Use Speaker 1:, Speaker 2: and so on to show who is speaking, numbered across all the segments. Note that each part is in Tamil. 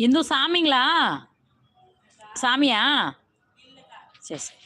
Speaker 1: இந்து சாமிங்களா? சாமியா? சரி சரி.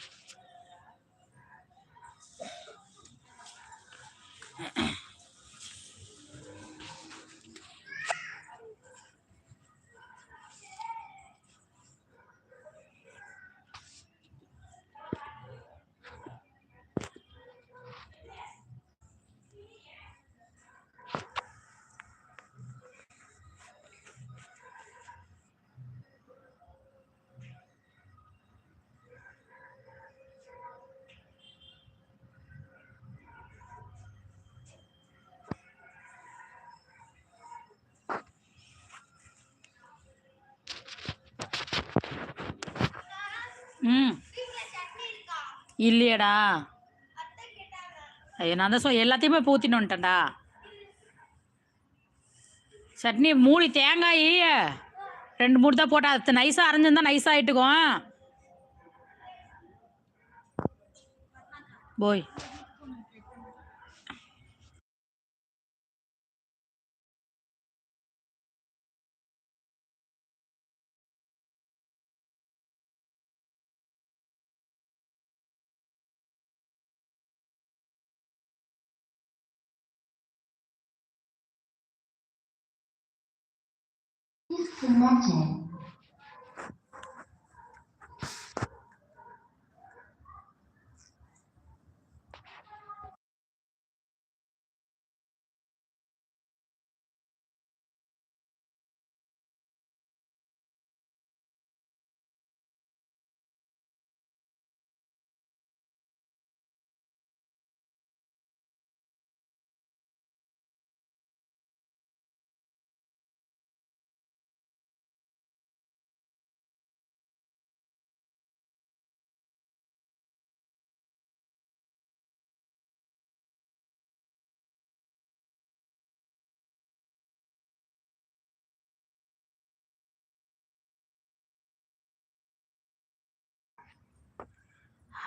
Speaker 1: இல்லையடா. ஐயோ நான் தான் சொ எல்லாத்தையுமே பூத்தின்னு வந்துட்டேன்டா. சட்னி மூடி தேங்காய் ரெண்டு மூணு தான் போட்டா அது நைஸாக அரைஞ்சிருந்தா நைஸாக ஆகிட்டுக்கும் போய்.
Speaker 2: to nothing.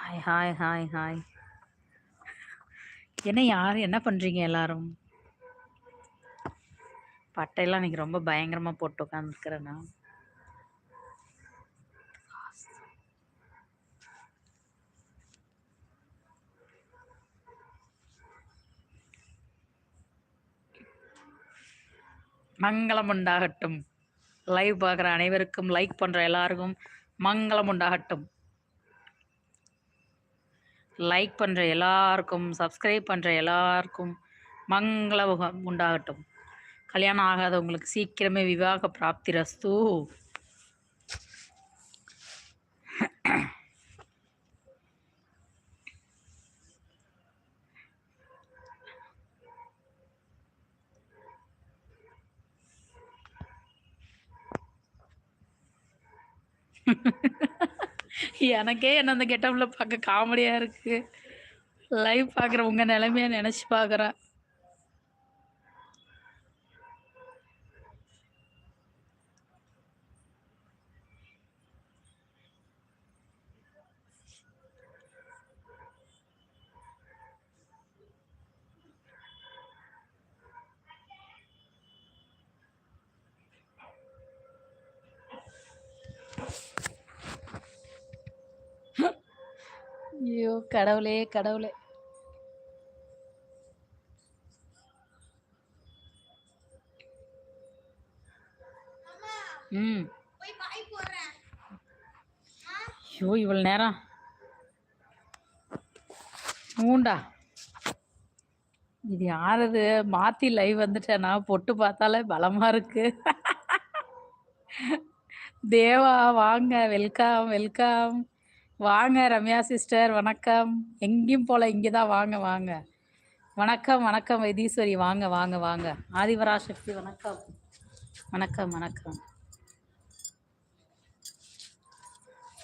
Speaker 1: Hi hi hi hi என்ன யார்? என்ன பண்ணுறீங்க எல்லாரும்? பட்டையெல்லாம் இன்னைக்கு ரொம்ப பயங்கரமாக போட்டு உட்காந்துருக்குறேண்ணா மங்களம் உண்டாகட்டும். லைவ் பார்க்குற அனைவருக்கும் லைக் பண்ணுற எல்லாருக்கும் மங்களம் உண்டாகட்டும். லைக் பண்ணுற எல்லாருக்கும் சப்ஸ்கிரைப் பண்ணுற எல்லாருக்கும் மங்கள உண்டாகட்டும். கல்யாணம் ஆகாதவங்களுக்கு சீக்கிரமே விவாக பிராப்தி ரஸ்து. எனக்கே என்ன அந்த கெட்டப்பில் பார்க்க காமெடியாக இருக்குது லைவ் பார்க்குற உங்கள் நிலமையை நினச்சி பார்க்குறேன். ஐயோ கடவுளே கடவுளே. ம். ஐயோ இவ்வளோ நேரம். ஊண்டா. இது யாரது? மாற்றி லைவ் வந்துட்டேனா? பொட்டு பார்த்தாலே பலமாக இருக்கு. தேவா வாங்க. வெல்கம் வெல்கம் வாங்க ரம்யா சிஸ்டர் வணக்கம். எங்கேயும் போல இங்கே தான் வாங்க வாங்க. வணக்கம் வணக்கம் வைத்தீஸ்வரி. வாங்க வாங்க வாங்க. ஆதிவரா சக்தி வணக்கம். வணக்கம் வணக்கம்.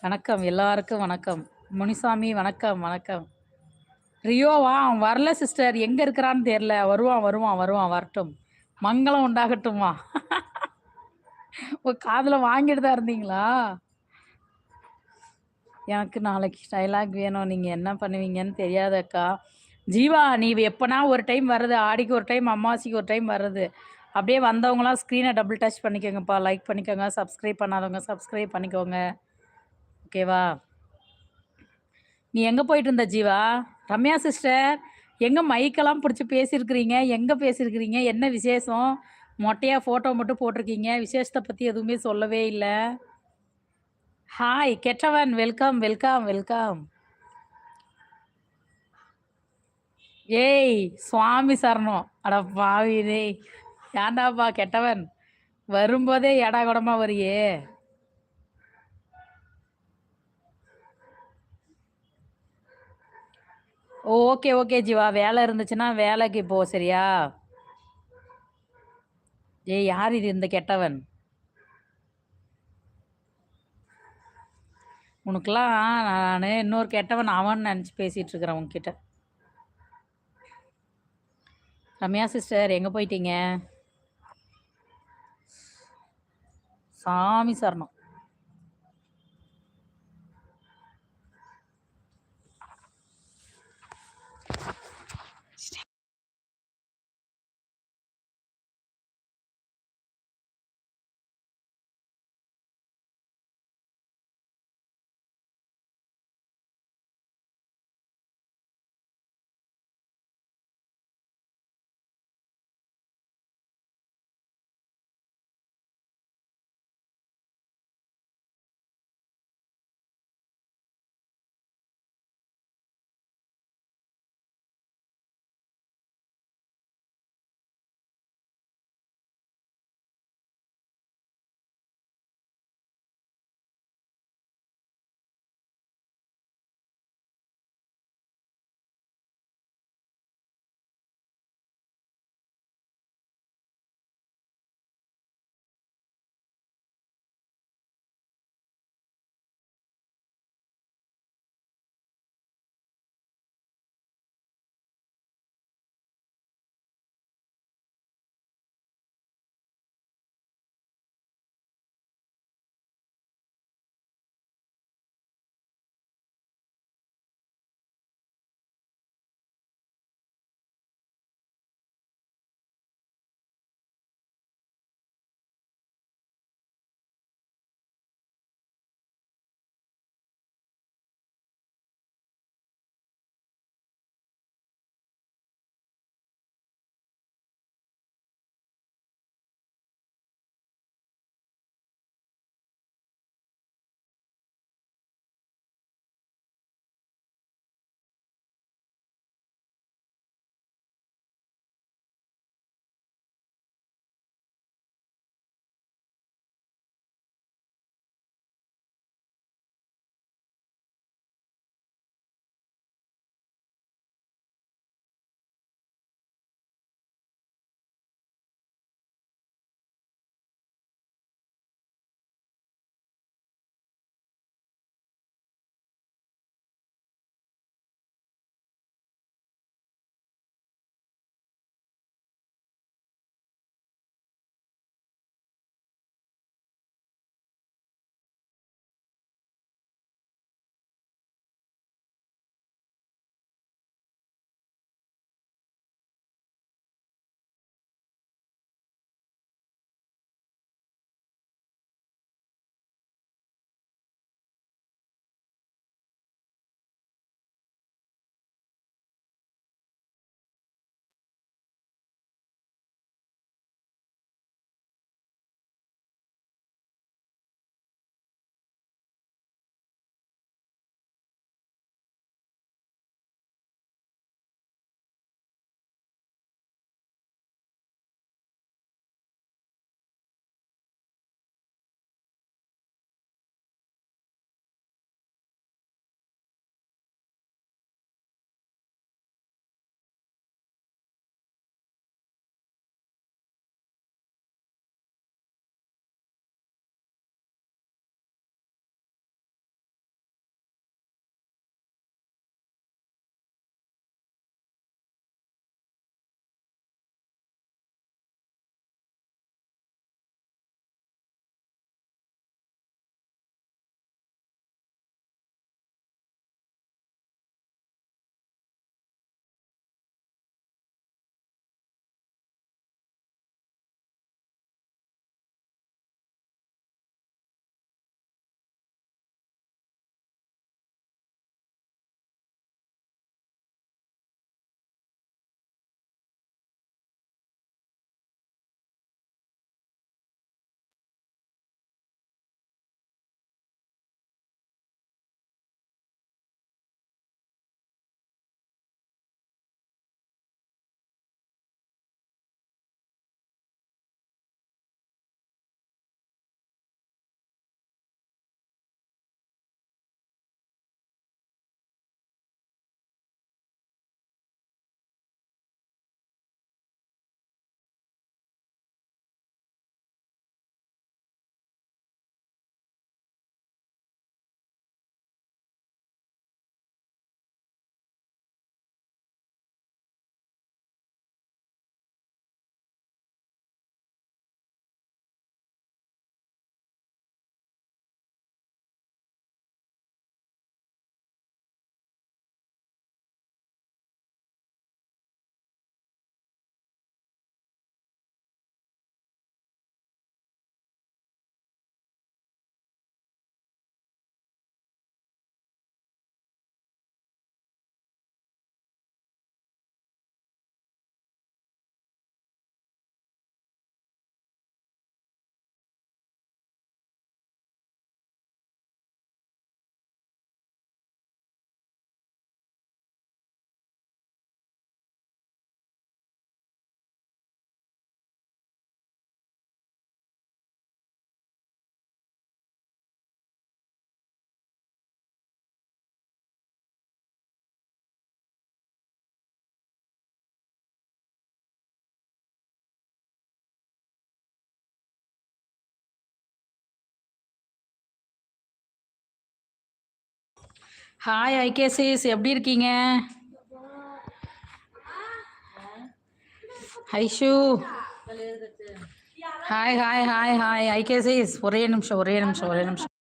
Speaker 1: வணக்கம் எல்லாருக்கும் வணக்கம். முனிசாமி வணக்கம் வணக்கம். ரியோவா அவன் வரல சிஸ்டர். எங்கே இருக்கிறான்னு தெரில வருவான் வருவான் வருவான் வரட்டும். மங்களம் உண்டாகட்டுமா உங்கள் காதில் வாங்கிட்டு தான் இருந்தீங்களா? எனக்கு நாளைக்கு டைலாக் வேணும். நீங்கள் என்ன பண்ணுவீங்கன்னு தெரியாதக்கா. ஜீவா நீ எப்போனா ஒரு டைம் வர்றது ஆடிக்கு ஒரு டைம் அமாவாசைக்கு ஒரு டைம் வர்றது அப்படியே வந்தவங்களாம் ஸ்க்ரீனை டபுள் டச் பண்ணிக்கோங்கப்பா. லைக் பண்ணிக்கோங்க சப்ஸ்கிரைப் பண்ணாதவங்க சப்ஸ்கிரைப் பண்ணிக்கோங்க. ஓகேவா நீ எங்கே போயிட்டு இருந்த ஜீவா? ரம்யா சிஸ்டர் எங்கே மைக்கெல்லாம் பிடிச்சி பேசியிருக்கிறீங்க? எங்கே பேசியிருக்கிறீங்க? என்ன விசேஷம்? மொட்டையாக ஃபோட்டோ மட்டும் போட்டிருக்கீங்க? விசேஷத்தை பற்றி எதுவுமே சொல்லவே இல்லை. ஹாய் கெட்டவன் வெல்கம் வெல்கம் வெல்கம் ஏய் சுவாமி சரணம் அட பாவி டேய். ஏன்டாப்பா கெட்டவன் வரும்போதே எடா குடமா வரியே? Okay okay Jeeva. வேலை இருந்துச்சுன்னா வேலைக்கு போ சரியா? ஏய் யார் இது இந்த கெட்டவன் உனக்கெல்லாம் நான் இன்னொரு கெட்டவன் அவன் நினச்சி பேசிகிட்டு இருக்கிறேன் உங்ககிட்ட ரம்யா சிஸ்டர் எங்கே போயிட்டீங்க? சாமி சரணம். ஹாய் ஐகேசிஸ் எப்படி இருக்கீங்க? Aishu hi hi hi hi ஐகேசிஸ் ஒரே நிமிஷம் ஒரே நிமிஷம் ஒரே நிமிஷம்.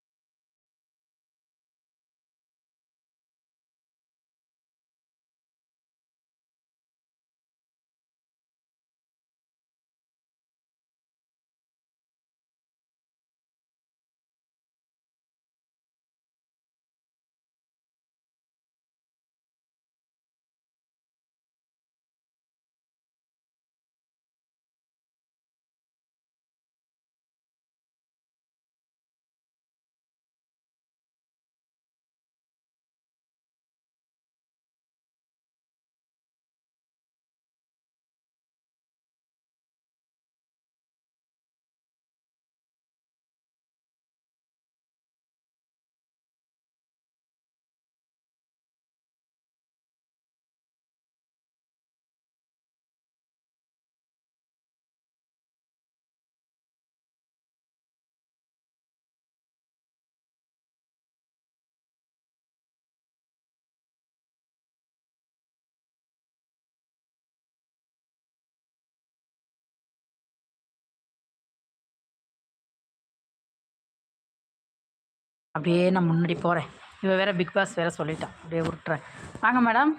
Speaker 1: அப்படியே நான் முன்னாடி போகிறேன் இவன் வேற பிக் பாஸ் வேற சொல்லிட்டான். அப்படியே விட்டுறேன் வாங்க மேடம்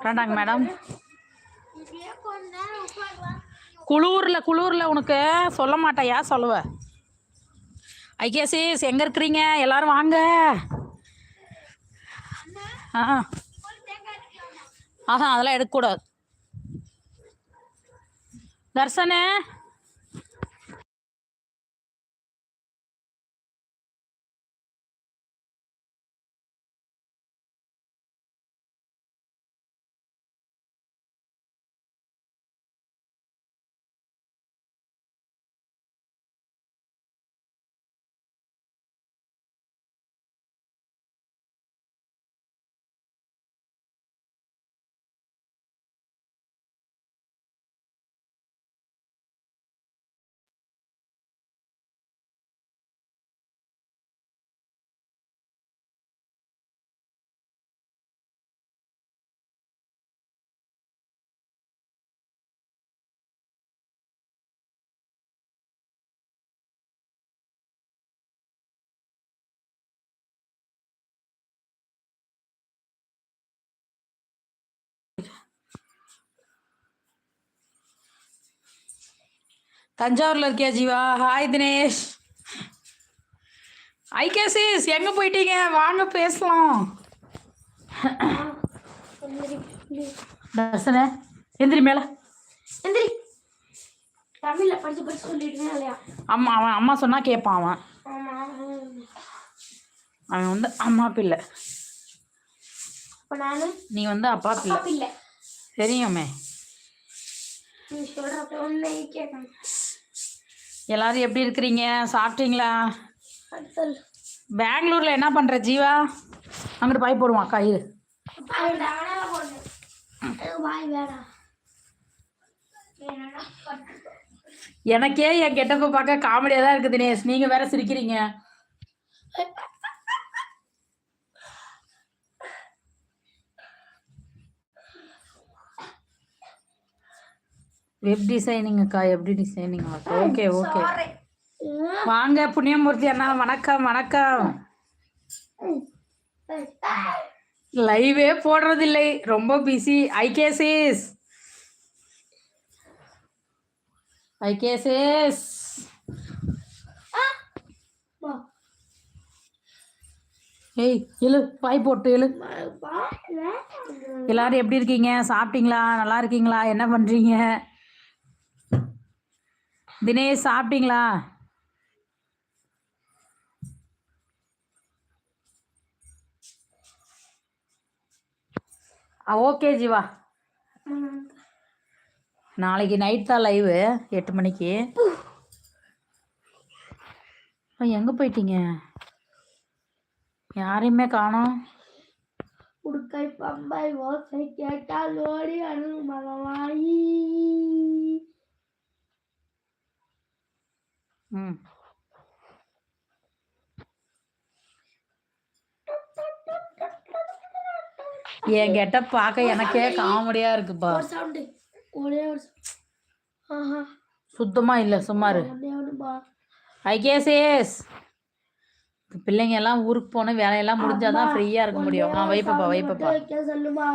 Speaker 1: வேண்டாங்க மேடம் குளூரில் குளூரில் உனக்கு சொல்ல மாட்டேன் ஏன் சொல்லுவ ஐகேசிஸ் எங்கே இருக்கிறீங்க? எல்லாரும் வாங்க. ஆ ஆஹா அதெல்லாம் எடுக்கக்கூடாது. தர்சனே தஞ்சாவூரில் இருக்கியா ஜீவா? ஹாய் தினேஷ். ஐகேசிஸ் எங்கே போயிட்டீங்க? வாங்க பேசலாம். தர்சன எந்திரி மேலே.
Speaker 2: எந்திரி. தமிழ்ல படிச்சு படிச்சு சொல்லிடுவேன் இல்லையா?
Speaker 1: அம்மா அவன் அம்மா சொன்னால் கேட்பான் அவன். அவன் வந்து அம்மா பிள்ளை. நீ வந்து அப்பா பிள்ளை. தெரியுமே.
Speaker 2: நீ
Speaker 1: எல்லாரும் எப்படி இருக்கிறீங்க? சாப்பிட்டீங்களா? பெங்களூரில் என்ன பண்ணுற ஜீவா? அங்கிட்டு பாய் போடுவான்
Speaker 2: கட்டுக்கோ.
Speaker 1: எனக்கே என் கெட்டப்ப பார்க்க காமெடியாக தான் இருக்குது தினேஷ். நீங்கள் வேற சிரிக்கிறீங்க. வெப் டிசைனிங் அக்கா எப்படி டிசைனிங் ஓகே ஓகே
Speaker 2: Sorry.
Speaker 1: வாங்க புண்ணியமூர்த்தி அண்ணா வணக்கம் வணக்கம். லைவே போடுறதில்லை. ரொம்ப பிஸி ஐகேசிஸ் ஐகேசிஸ். ஏய் எழு பாய் போட்டு எழு. எல்லாரும் எப்படி இருக்கீங்க? சாப்பிட்டீங்களா? நல்லா இருக்கீங்களா? என்ன பண்ணுறீங்க தினேஷ் சாப்பிட்டீங்களா? ஆ ஓகே ஜீவா. நாளைக்கு நைட் தான் லைவு எட்டு மணிக்கு. எங்கே போயிட்டீங்க? யாரையுமே காணோம்.
Speaker 2: உடுக்கை பம்பை ஓசை கேட்டால் ஓடி அணு
Speaker 1: ம். என் கெட்ட பார்க்க எனக்கே காமெடியா இருக்குப்பா.
Speaker 2: ஒரு சவுண்ட் ஒரே ஒரு ஆஹா.
Speaker 1: சுத்தமா இல்ல
Speaker 2: சுமார்
Speaker 1: ஐகேசிஎஸ் பிள்ளைங்க எல்லாம் ஊருக்கு போன வேலையெல்லாம் முடிஞ்சாதான் ஃப்ரீயா இருக்க முடியும். ஆ வைப்பப்பா வைப்பப்பா.
Speaker 2: சொல்லுமா.